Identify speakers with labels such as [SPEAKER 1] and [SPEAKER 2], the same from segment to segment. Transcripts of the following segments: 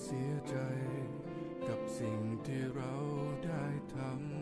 [SPEAKER 1] เสียใจกับสิ่งที่เราได้ทำ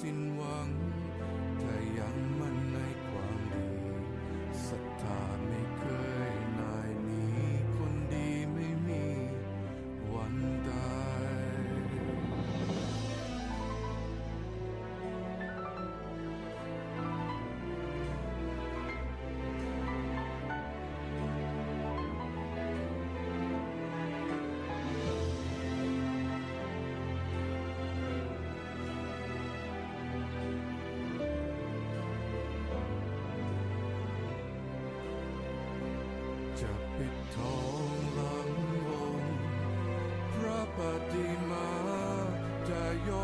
[SPEAKER 1] ไ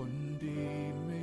[SPEAKER 1] คนดีไม่